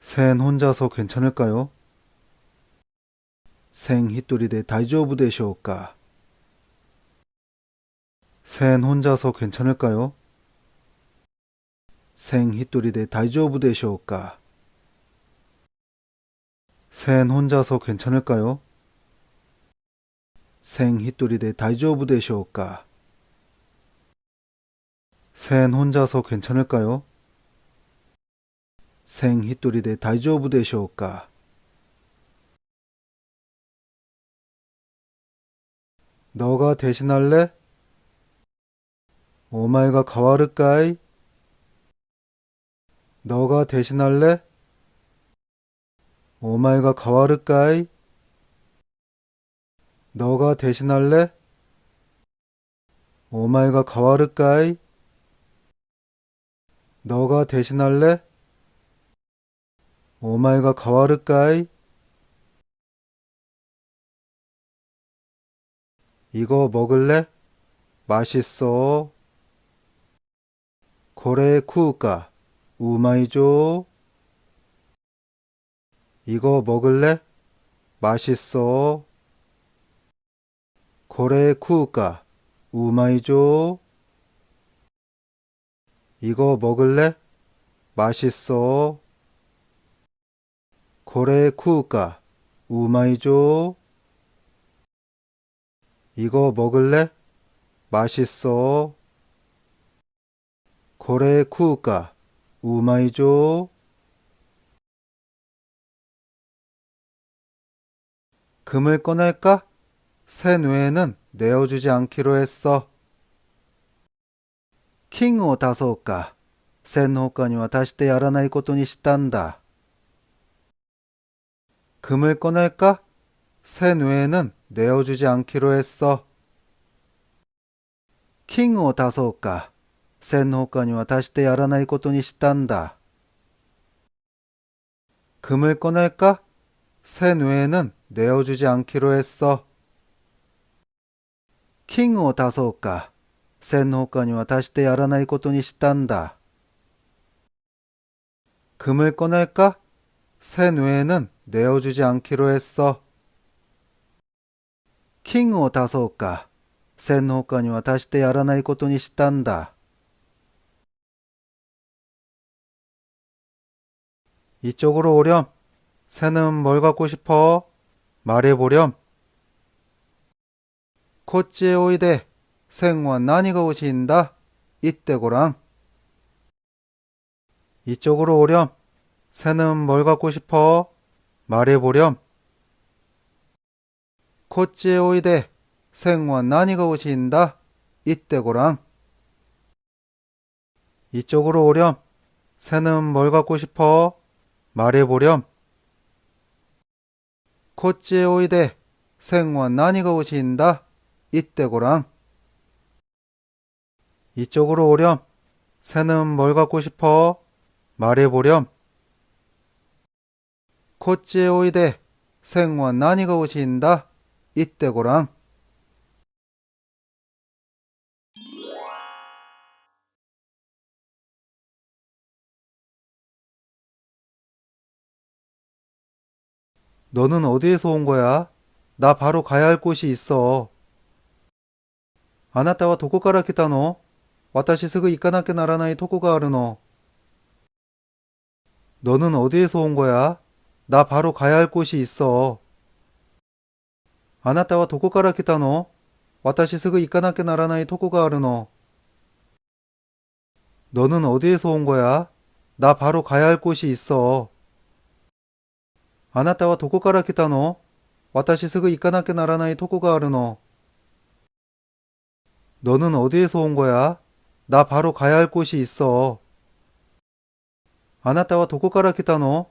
센 혼자서 괜찮을까요? 생 히토리 데 다이조부 되쇼까? 센 혼자서 괜찮을까요? 생 히토리 데 다이조부 되쇼까? 센 혼자서 괜찮을까요? 생 히토리 데 다이조부 되쇼까? 센 혼자서 괜찮을까요? 생 히토리데 다이조부 되쇼까? 너가 대신할래? 오마이가 가와르까이? 너가 대신할래? 오마이가 가와르까이? 너가 대신할래? 오마이가 가와르까이? 너가 대신할래? 가와르까이? 이거 먹을래? 맛있어. 고래 쿠우까? 우마이죠? 이거 먹을래? 맛있어. 고래 쿠우까? 우마이죠? 이거 먹을래? 맛있어. 고래 쿠우까? 우마이죠? 이거 먹을래? 맛있어. 고래 쿠우까? 우마이죠? 금을 꺼낼까? 새 뇌에는 내어주지 않기로 했어. 킹を出そうか。線の他には足してやらないことにしたんだ。 금을 꺼낼까? 새 뇌에는 내어주지 않기로 했어. 킹を出そうか。線の他には足してやらないことにしたんだ。 금을 꺼낼까? 새 뇌에는 내어주지 않기로 했어. 킹を出そうか。線の他には足してやらないことにしたんだ。 금을 꺼낼까? 새 뇌에는 내어주지 않기로 했어. 킹を出そうか。線の他には足してやらないことにしたんだ。 이쪽으로 오렴. 새는 뭘 갖고 싶어? 말해보렴. 코치에 오이데 생와 나니가 오신다. 이때고랑. 이쪽으로 오렴. 새는 뭘 갖고 싶어? 말해보렴. 코치에 오이데 생와 나니가 오신다. 이때고랑. 이쪽으로 오렴. 새는 뭘 갖고 싶어? 말해보렴. 코치에 오이데 생와 나니가 오신다. 이때고랑. 이쪽으로 오렴. 새는 뭘 갖고 싶어? 말해보렴. 코치에 오이데 생와 나니가 오신다. 이때고랑. 너는 어디에서 온 거야? 나 바로 가야 할 곳이 있어. あなたはどこから来たの私すぐ行かなきゃならないとこがあるの。 너는 어디에서 온 거야? 나 바로 가야 할 곳이 있어. 아나타와 도코카라 키타노. 와타시 스그 이까나케 나라나이 토코가 아르노. 너는 어디에서 온 거야? 나 바로 가야 할 곳이 있어. 아나타와 도코카라 키타노. 와타시 스그 이까나케 나라나이 토코가 아르노. 너는 어디에서 온 거야? 나 바로 가야 할 곳이 있어. 아나타와 도코카라 키타노.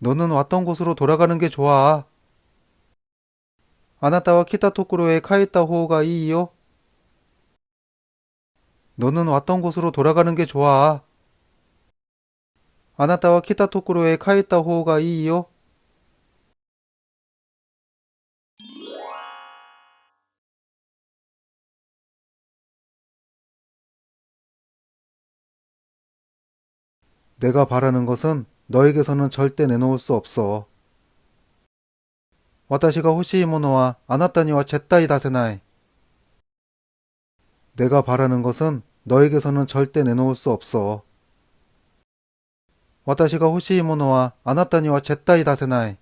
너는 왔던 곳으로 돌아가는 게 좋아. 아나타와 키타 토쿠로에 카이타 호우가 이이요? 너는 왔던 곳으로 돌아가는 게 좋아. 아나타와 키타 토쿠로에 카이타 호우가 이이요? 내가 바라는 것은 너에게서는 절대 내놓을 수 없어. 私が欲しいものはあなたには絶対出せない. 내가 바라는 것은 너에게서는 절대 내놓을 수 없어. 私が欲しいものはあなたには絶対出せない.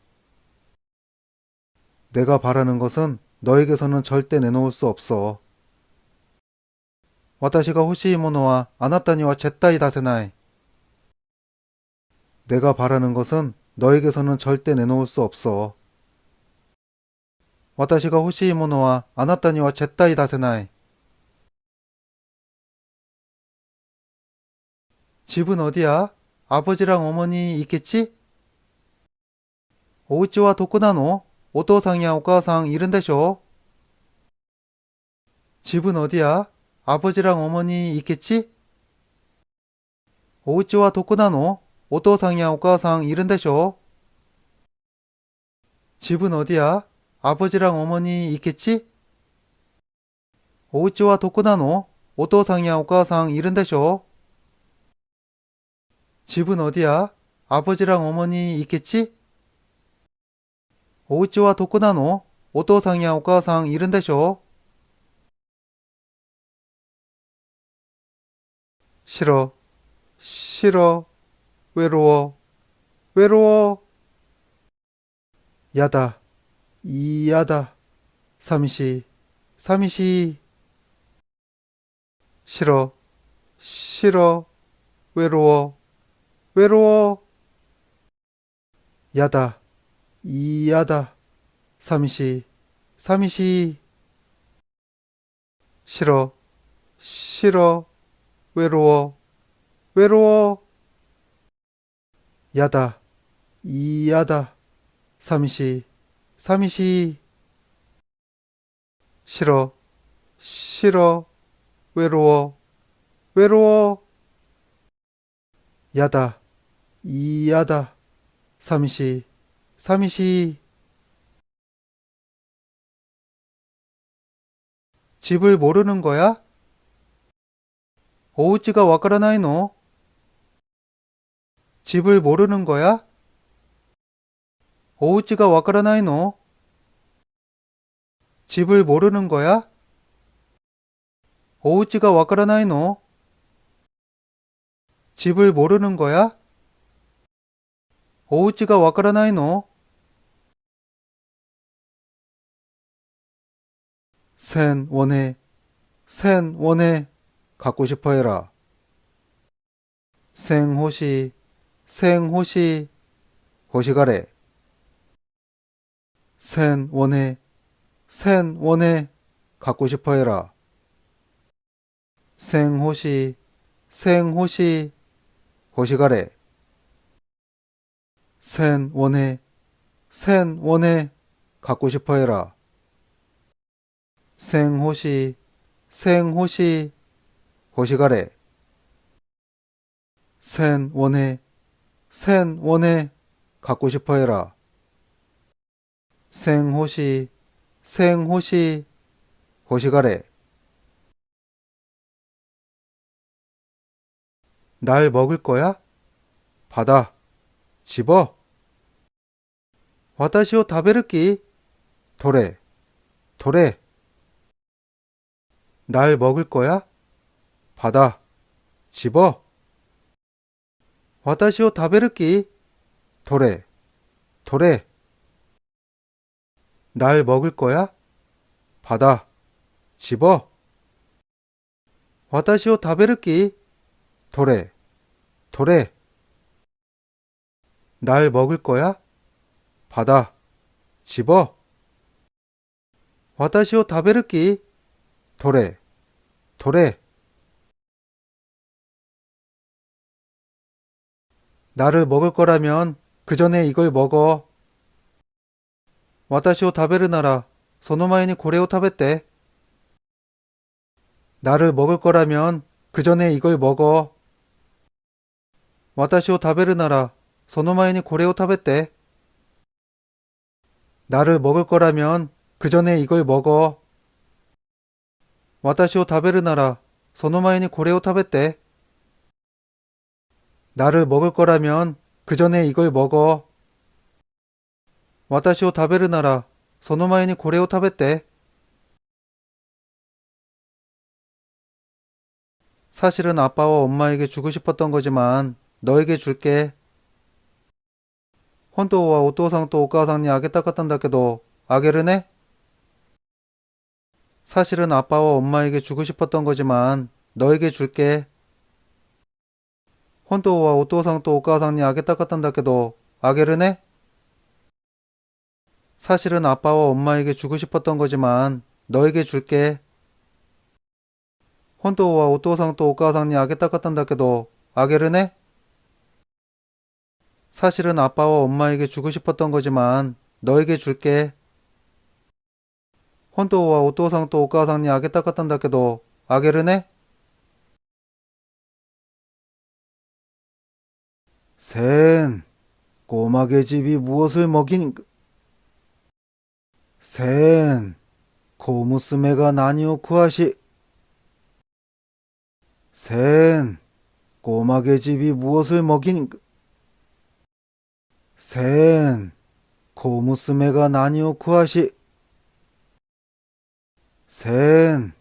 내가 바라는 것은 너에게서는 절대 내놓을 수 없어. 私が欲しいものはあなたには絶対出せない. 내가 바라는 것은 너에게서는 절대 내놓을 수 없어. 私가 호시이모노와 아나타니와 제타이 다세나이. 집은 어디야? 아버지랑 어머니 있겠지? 오우치와 도쿠나노? 오토상이야 오카상 이른데쇼? 집은 어디야? 아버지랑 어머니 있겠지? 오우치와 도쿠나노? 오토상이야 오카상 이른데쇼? 집은 어디야? 아버지랑 어머니 있겠지? 오우치와 도쿠나노? 오토상이야 오카상 이른데쇼? 집은 어디야? 아버지랑 어머니 있겠지? 오우치와 도쿠나노? 오토상이야 오카상 이른데쇼? 싫어 싫어 외로워, 외로워. 야다, 이야다, 삼시, 삼시. 싫어, 싫어, 외로워, 외로워. 야다, 이야다, 삼시, 삼시. 싫어, 싫어, 외로워, 외로워. 야다, 이야다, 삼시, 삼시. 싫어, 싫어, 외로워, 외로워. 야다, 이야다, 삼시, 삼시. 집을 모르는 거야? 오우지가 와까라나이노? 집을 모르는 거야? 오우치가 와카라나이노? 집을 모르는 거야? 오우치가 와카라나이노? 집을 모르는 거야? 오우치가 와카라나이노? 센 원해, 센 원해, 갖고 싶어 해라. 생호시, 생호시, 호시가래. 센 원해, 센 원해, 갖고 싶어 해라. 생호시, 생호시, 호시가래. 센 원해, 센 원해, 갖고 싶어 해라. 생호시, 생호시, 호시가래. 센 원해, 센 원해 갖고 싶어 해라. 생호시 생호시 호시가래. 날 먹을 거야? 받아. 집어. 와타시오 다베르끼. 도래. 도래. 날 먹을 거야? 받아. 집어. 私を食べる気 도래, 도래. 날 먹을 거야? 받아. 집어. 私を食べる気 도래, 도래. 날 먹을 거야? 받아. 집어. 私を食べる気 도래, 도래. 나를 먹을 거라면 그 전에 이걸 먹어. 와타시오 다베르나라. 소노마이니 고레오 타베떼. 나를 먹을 거라면 그 전에 이걸 먹어. 와타시오 다베르나라. 소노마이니 고레오 타베떼. 나를 먹을 거라면 그 전에 이걸 먹어. 와타시오 다베르나라. 소노마이니 고레오 타베떼. 나를 먹을 거라면 그 전에 이걸 먹어. 와타시오 다베르나라. 소노마이니 고레오 타베떼. 사실은 아빠와 엄마에게 주고 싶었던 거지만 너에게 줄게. 헌토와 오토상또 오카상니 아게타 같단다케도 아게르네? 사실은 아빠와 엄마에게 주고 싶었던 거지만 너에게 줄게. 本当はお父さんとお母さんにあげたかったんだけど、あげるね? 사실은 아빠와 엄마에게 주고 싶었던 거지만 너에게 줄게. 本当はお父さんとお母さんにあげたかったんだけど、あげるね? 사실은 아빠와 엄마에게 주고 싶었던 거지만 너에게 줄게. 本当はお父さんとお母さんにあげたかったんだけど、 샌, 꼬마개 집이 무엇을 먹인, 샌, 고무스메가 나니오 쿠하시, 샌, 꼬마개 집이 무엇을 먹인, 샌, 고무스메가 나니오 쿠하시, 샌,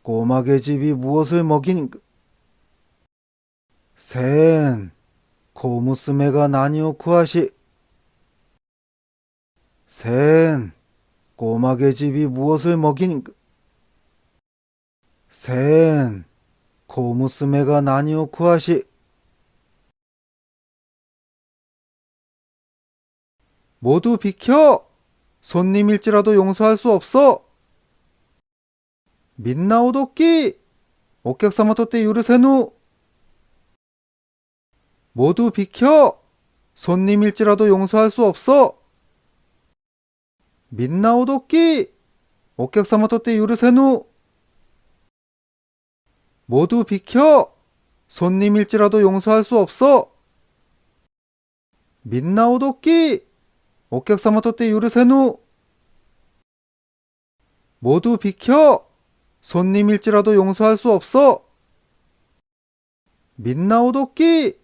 꼬마개 집이 무엇을 먹인, 샌, 고무스메가 나니오 쿠하시, 샌, 꼬마개 집이 무엇을 먹인, 샌, 고무스메가 나니오 쿠하시, 모두 비켜! 손님일지라도 용서할 수 없어! 민나오 도끼! お客様とって許せぬ! 모두 비켜! 손님일지라도 용서할 수 없어! 민나오도끼! 옥격사마토떼 유르세누! 모두 비켜! 손님일지라도 용서할 수 없어! 민나오도끼! 옥격사마토떼 유르세누! 모두 비켜! 손님일지라도 용서할 수 없어! 민나오도끼!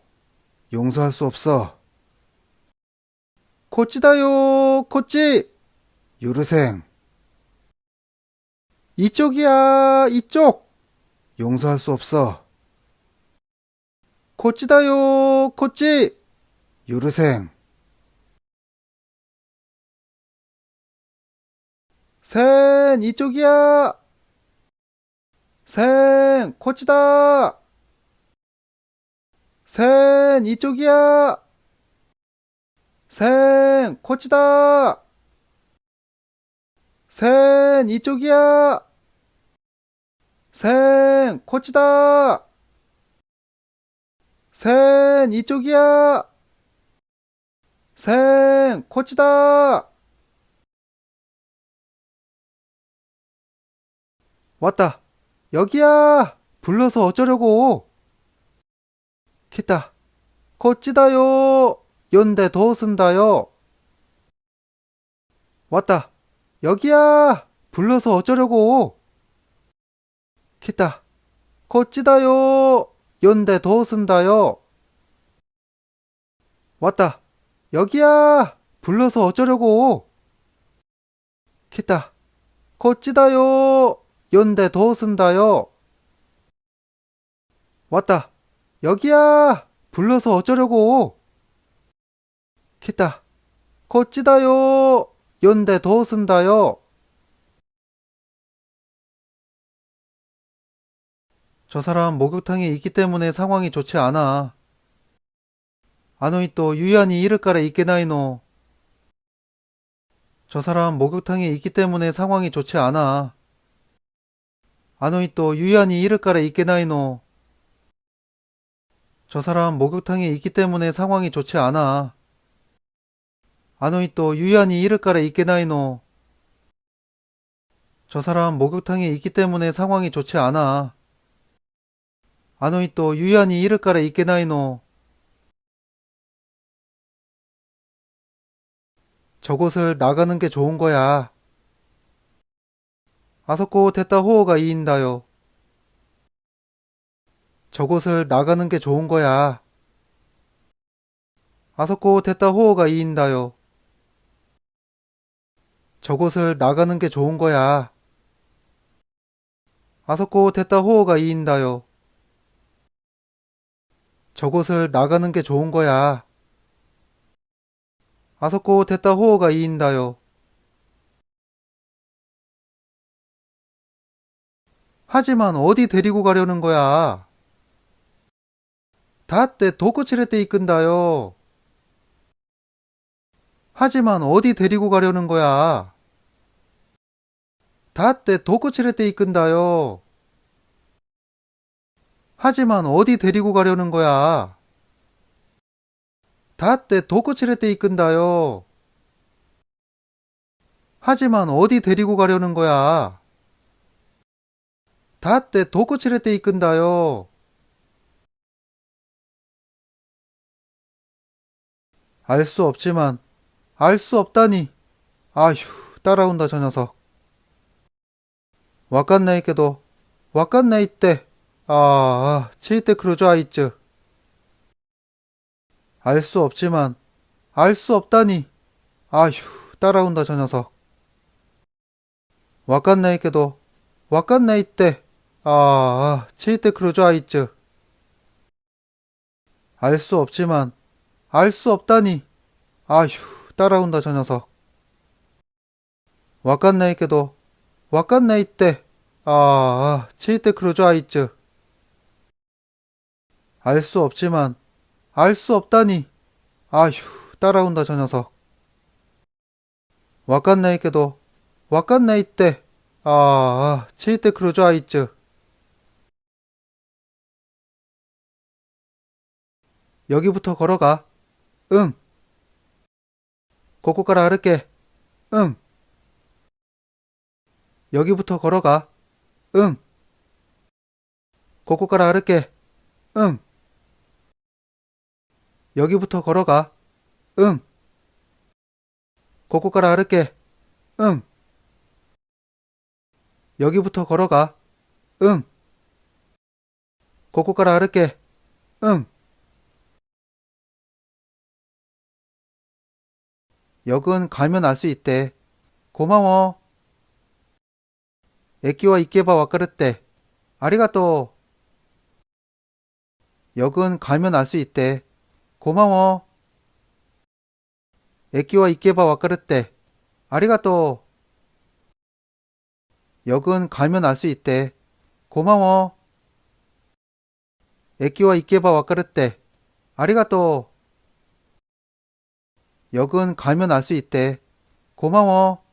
용서할 수 없어. 코치다요, 코치! 유르생. 이쪽이야, 이쪽! 용서할 수 없어. 코치다요, 코치! 유르생. 센, 이쪽이야! 생, 코치다! 생, 이쪽이야! 생, 코치다! 생, 이쪽이야! 생, 코치다! 생, 이쪽이야! 생, 코치다! 왔다. 여기야. 불러서 어쩌려고. 기 타. 코치다요. 연대 더 쓴다요. 왔다. 여기야. 불러서 어쩌려고. 기타. 코치다요. 연대 더 쓴다요. 왔다. 여기야. 불러서 어쩌려고. 来た。こっちだよ。読んでどうすんだよ。 왔다. 여기야. 불러서 어쩌려고? 기타, 거치다요. 연대 더 쓴다요. 저 사람 목욕탕에 있기 때문에 상황이 좋지 않아. 아노이 또 유연히 이를까래 있게나이노. 저 사람 목욕탕에 있기 때문에 상황이 좋지 않아. 아노이 또 유연히 이를까래 있게나이노. 저 사람 목욕탕에 있기 때문에 상황이 좋지 않아. 아노이 또 유연히 이를 까라 있게나이노. 저 사람 목욕탕에 있기 때문에 상황이 좋지 않아. 아노이 또 유연히 이를 까라 있게나이노. 저곳을 나가는 게 좋은 거야. 아서코 됐다 호호가 이인다요. 저곳을 나가는 게 좋은 거야. 아서코 됐다 호호가 이인다요. 저곳을 나가는 게 좋은 거야. 아서코 됐다 호호가 이인다요. 저곳을 나가는 게 좋은 거야. 아서코 됐다 호호가 이인다요. 하지만 어디 데리고 가려는 거야? 다때 도코치레때 이끈다요. 하지만 어디 데리고 가려는 거야? 다때 도코치레때 이끈다요. 하지만 어디 데리고 가려는 거야? 다때 도코치레때 이끈다요. 하지만 어디 데리고 가려는 거야? 다때 도코치레때 이끈다요. 알 수 없지만 알 수 없다니. 아휴, 따라온다 저 녀석. 와칸나이께도 와칸나이 때. 아, 아, 치이테 크루즈 아이츠. 알 수 없지만 알 수 없다니. 아휴, 따라온다 저 녀석. 와칸나이께도 와칸나이 때. 아, 아, 치이테 크루즈 아이츠. 알 수 없지만 알 수 없다니. 아휴, 따라온다 저 녀석. 와칸나이께도 와칸나이 때. 아, 아, 치이테 크루즈 아이츠. 알 수 없지만 알 수 없다니. 아휴, 따라온다 저 녀석. 와칸나이께도 와칸나이 때. 아, 아, 치이테 크루즈 아이츠. 여기부터 걸어가. 응. 고코가라 하르게. 응. 여기부터 걸어가. 응. 하르게. 응. 여기부터 걸어가. 응. 하르게. 응. 여기부터 걸어가. 응. 하르게. 응. 역은 가면 알 수 있대. 고마워. 에끼와 이케바 와까르떼. 아리가또. 역은 가면 알 수 있대. 고마워. 에끼와 이케바 와까르떼. 아리가또. 역은 가면 알 수 있대. 고마워. 에끼와 이케바 와까르떼. 아리가또. 역은 가면 알 수 있대. 고마워.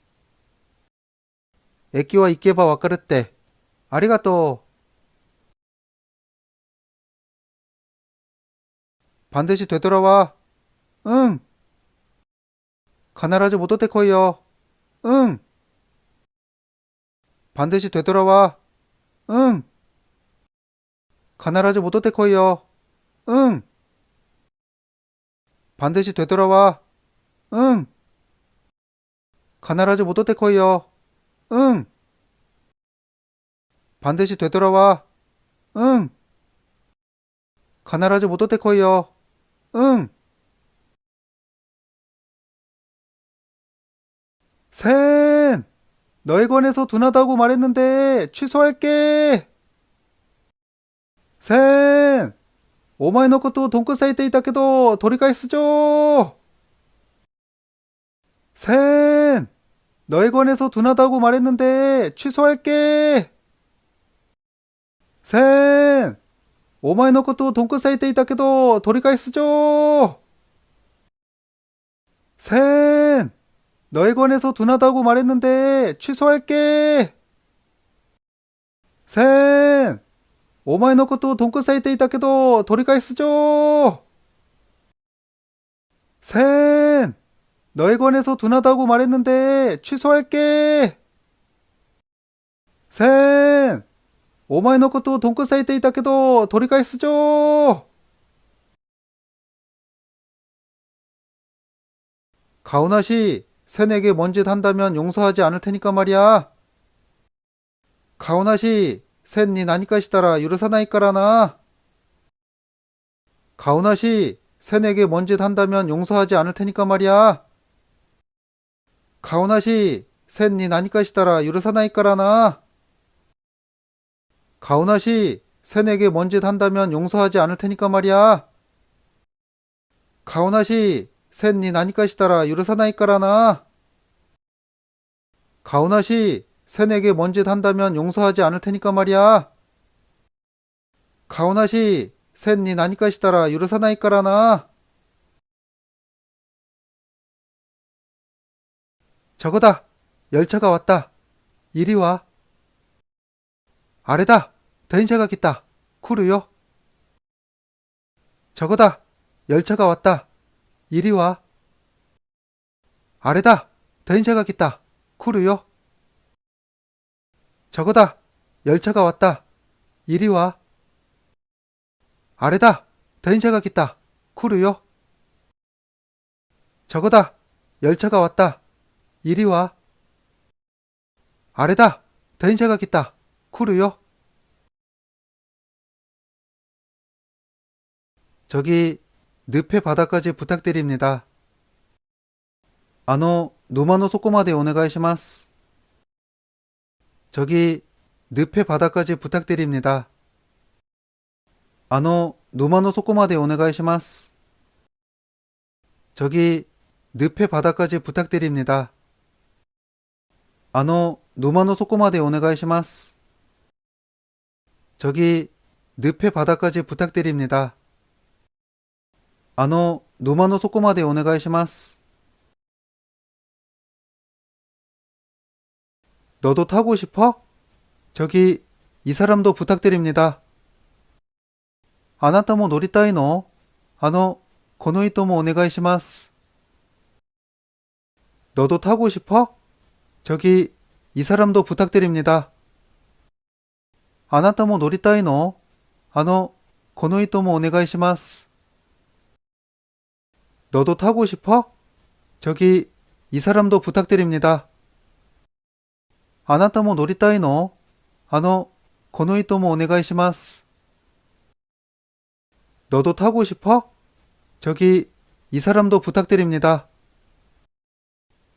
에끼와 이케바 와까르떼. 아리가또. 반드시 되돌아와. 응. 가나라즈 모토테코이요. 응. 반드시 되돌아와. 응. 가나라즈 모토테코이요. 응. 반드시 되돌아와. 응. 가나라즈 모토테코이요. 응. 반드시 되돌아와. 응. 가나라즈 모토테코이요. 응. 센! 너에 관해서 둔하다고 말했는데 취소할게. 센! 오마이 노코토 돈쿠 사이테 있다けど 도리카이 쓰죠. 센! 너에 관해서 둔하다고 말했는데 취소할게! 샌! 오마이 너 것도 돈끝 사이트 있다케도 도리가이스죠! 샌! 너에 관해서 둔하다고 말했는데 취소할게! 샌! 오마이 너 것도 돈끝 사이트 있다케도 도리가이스죠! 샌! 너에 관해서 둔하다고 말했는데 취소할게. 센! 오마이 놓고 또 동크 사이트 있다 해도 돌이가 있으죠. 가오나 씨, 센에게 뭔짓 한다면 용서하지 않을 테니까 말이야. 가오나 씨, 센니 나니까시따라 유르사나이까라나. 가오나 씨, 센에게 뭔짓 한다면 용서하지 않을 테니까 말이야. 가오나 씨, 센니 나니까 시다라 유르사나이 까라나. 가오나 씨, 센에게 뭔짓 한다면 용서하지 않을 테니까 말이야. 가오나 씨, 센니 나니까 시다라 유르사나이 까라나. 가오나 씨, 센에게 뭔짓 한다면 용서하지 않을 테니까 말이야. 가오나 씨, 센니 나니까 시다라 유르사나이 까라나. 저거다! 열차가 왔다! 이리 와! 아래다! 벤샤가 깃다! 쿠르요! 저거다! 열차가 왔다! 이리 와! 아래다! 벤샤가 깃다! 쿠르요! 저거다! 열차가 왔다! 이리 와! 아래다! 벤샤가 깃다! 쿠르요! 저거다! 열차가 왔다! 이리 와. 아래다. 벤샤가 깃다. 쿠르요. 저기 늪의 바닥까지 부탁드립니다. 아노 노마노 소꼬마데 오네가이시마스. 저기 늪의 바닥까지 부탁드립니다. 아노 노마노 소꼬마데 오네가이시마스. 저기 늪의 바닥까지 부탁드립니다. あの、沼の底までお願いします. 저기 늪의 바다까지 부탁드립니다. あの、沼の底までお願いします. 너도 타고 싶어? 저기, 이 사람도 부탁드립니다. あなたも乗りたいのあの、この人もお願いします. 너도 타고 싶어? 저기 이 사람도 부탁드립니다. 아나타모 노리타이노. 아노 고노이토모 오네가이시마스. 너도 타고 싶어? 저기 이 사람도 부탁드립니다. 아나타모 노리타이노. 아노 고노이토모 오네가이시마스. 너도 타고 싶어? 저기 이 사람도 부탁드립니다.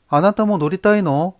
아나타모 노리타이노.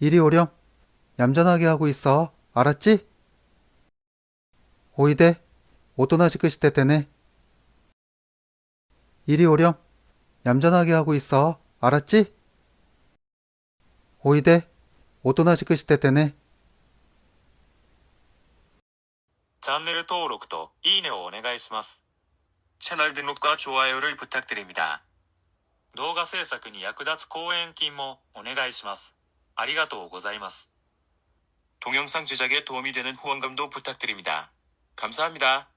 이리 오렴. 얌전하게 하고 있어. 알았지? 오이데, 오토나시크 시대 때네. 이리 오렴. 얌전하게 하고 있어. 알았지? 오이데, 오토나시크 시대 때네. チャンネル登録といいねをお願いします。 채널 등록과 좋아요를 부탁드립니다. 動画制作に役立つ講演金もお願いします。 아리가토 고자이마스. 동영상 제작에 도움이 되는 후원금도 부탁드립니다. 감사합니다.